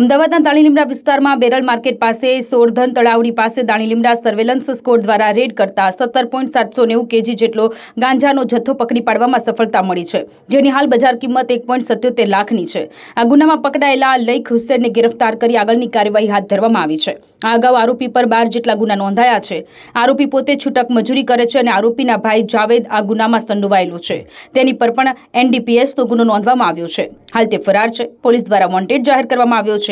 અમદાવાદના દાણીલીમડા વિસ્તારમાં barrel market પાસે સોરધન તળાવડી પાસે દાણીલીમડા સર્વેલન્સ સ્કોડ દ્વારા રેડ કરતા સત્તર પોઈન્ટ સાતસો નેવું કેજી જેટલો ગાંજાનો જથ્થો પકડી પાડવામાં સફળતા મળી છે, જેની હાલ બજાર કિંમત એક પોઈન્ટ સત્યોતેર લાખની છે. આ ગુનામાં પકડાયેલા લઈખ હુસેનને ગિરફ્તાર કરી આગળની કાર્યવાહી હાથ ધરવામાં આવી છે. આ અગાઉ આરોપી પર બાર જેટલા ગુના નોંધાયા છે. આરોપી પોતે છૂટક મજૂરી કરે છે અને આરોપીના ભાઈ જાવેદ આ ગુનામાં સંડોવાયેલો છે. તેની પર પણ એનડીપીએસનો ગુનો નોંધવામાં આવ્યો છે. હાલ તે ફરાર છે. પોલીસ દ્વારા વોન્ટેડ જાહેર કરવામાં આવ્યો છે.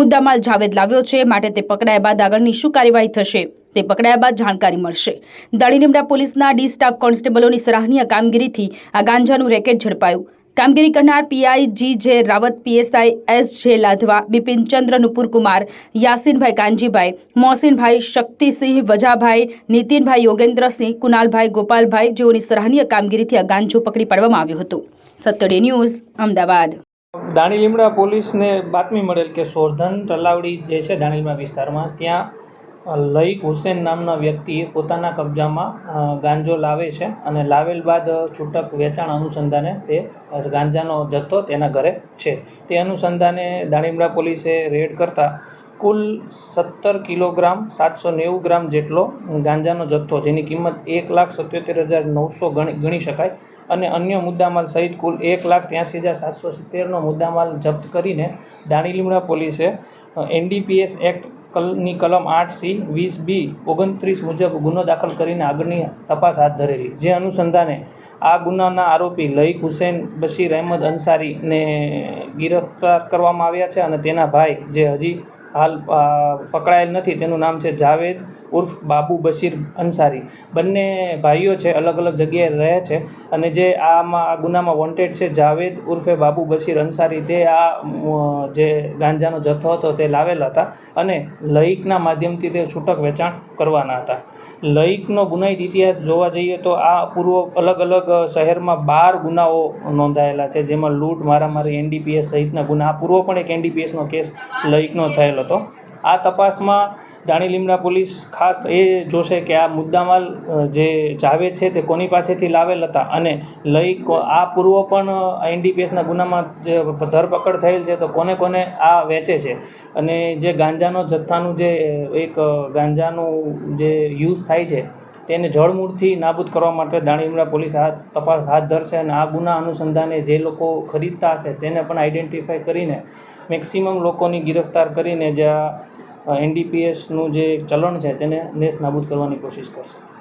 મુદ્દામાલ જાવેદ લાવ્યો છે, માટે તે પકડાયા બાદ આગળની શું કાર્યવાહી થશે તે પકડાયા બાદ જાણકારી મળશે. દાણીલીમડા પોલીસના ડી સ્ટાફ કોન્સ્ટેબલોની સરાહનીય કામગીરીથી આ ગાંજાનું રેકેટ ઝડપાયું. કામગીરી કરનાર પીઆઈ જી જે રાવત, પીએસઆઈ એસ જે લાધવા બિપિનચંદ્ર નુપુરકુમાર, યાસીનભાઈ કાનજીભાઈ, મોહસિનભાઈ શક્તિસિંહ, વજાભાઈ, નીતિનભાઈ યોગેન્દ્રસિંહ કુનાલભાઈ ગોપાલભાઈ જેઓની સરાહનીય કામગીરીથી આ ગાંજો પકડી પાડવામાં આવ્યું હતું. સત્તડે ન્યૂઝ, અમદાવાદ. દાણી લીમડા પોલીસને બાતમી મળેલ કે સોરધન તલાવડી જે છે દાણીલીમડા વિસ્તારમાં, ત્યાં લઈક હુસેન નામના વ્યક્તિએ પોતાના કબજામાં ગાંજો લાવે છે અને લાવેલ બાદ છૂટક વેચાણ અનુસંધાને તે ગાંજાનો જથ્થો તેના ઘરે છે. તે અનુસંધાને દાણીલીમડા પોલીસે રેડ કરતા કુલ સત્તર કિલોગ્રામ સાતસો નેવું ગ્રામ જેટલો ગાંજાનો જથ્થો, જેની કિંમત એક લાખ સત્યોતેર હજાર નવસો ગણી ગણી શકાય. અને અન્ય મુદ્દામાલ સહિત કુલ એક લાખ ત્યાંસી હજાર સાતસો સિત્તેરનો મુદ્દામાલ જપ્ત કરીને દાણી લીમડા પોલીસે એનડીપીએસ એક્ટ કલની કલમ આઠ સી વીસ બી ઓગણત્રીસ મુજબ ગુનો દાખલ કરીને આગળની તપાસ હાથ ધરેલી. જે અનુસંધાને આ ગુનાના આરોપી લઈક હુસેન બશીર અહેમદ અંસારીને ગિરફ્તાર કરવામાં આવ્યા છે અને તેના ભાઈ, જે હજી હાલ પકડાયેલ નથી. તેનું નામ છે જાવેદ ઉર્ફ બાબુ બશીર અંસારી બંને ભાઈઓ છે, અલગ અલગ જગ્યાએ રહે છે અને જે આમાં, આ ગુનામાં વોન્ટેડ છે જાવેદ ઉર્ફે બાબુ બશીર અંસારી તે આ જે ગાંજાનો જથ્થો હતો તે લાવેલા હતા અને લઈકના માધ્યમથી તે છૂટક વેચાણ કરવાના હતા. લઈકનો ગુનાહિત ઇતિહાસ જોવા જઈએ તો આ પૂર્વ અલગ અલગ શહેરમાં બાર ગુનાઓ નોંધાયેલા છે, જેમાં લૂંટ, મારામારી, એનડીપીએસ સહિતના ગુના. આ પૂર્વ પણ એક એનડીપીએસનો કેસ લઈકનો થયેલ હતો. આ તપાસમાં દાણી લીમડા પોલીસ ખાસ એ જોશે કે આ મુદ્દામાલ જે જાવેદ છે તે કોની પાસેથી લાવેલ હતા અને લઈ આ પૂર્વ પણ એનડીપીએસના ગુનામાં જે ધરપકડ થયેલ છે તો કોને કોને આ વેચે છે. અને જે ગાંજાનો જથ્થાનું જે એક ગાંજાનું જે યુઝ થાય છે તેને જળમૂળથી નાબૂદ કરવા માટે દાણીલીમડા પોલીસ આ તપાસ હાથ ધરશે અને આ ગુના અનુસંધાને જે લોકો ખરીદતા હશે તેને પણ આઈડેન્ટિફાઈ કરીને મેક્સિમમ લોકોની ગિરફ્તાર કરીને જે આ એનડીપીએસનું જે ચલણ છે તેને નેસ્ત નાબૂદ કરવાની કોશિશ કરશે.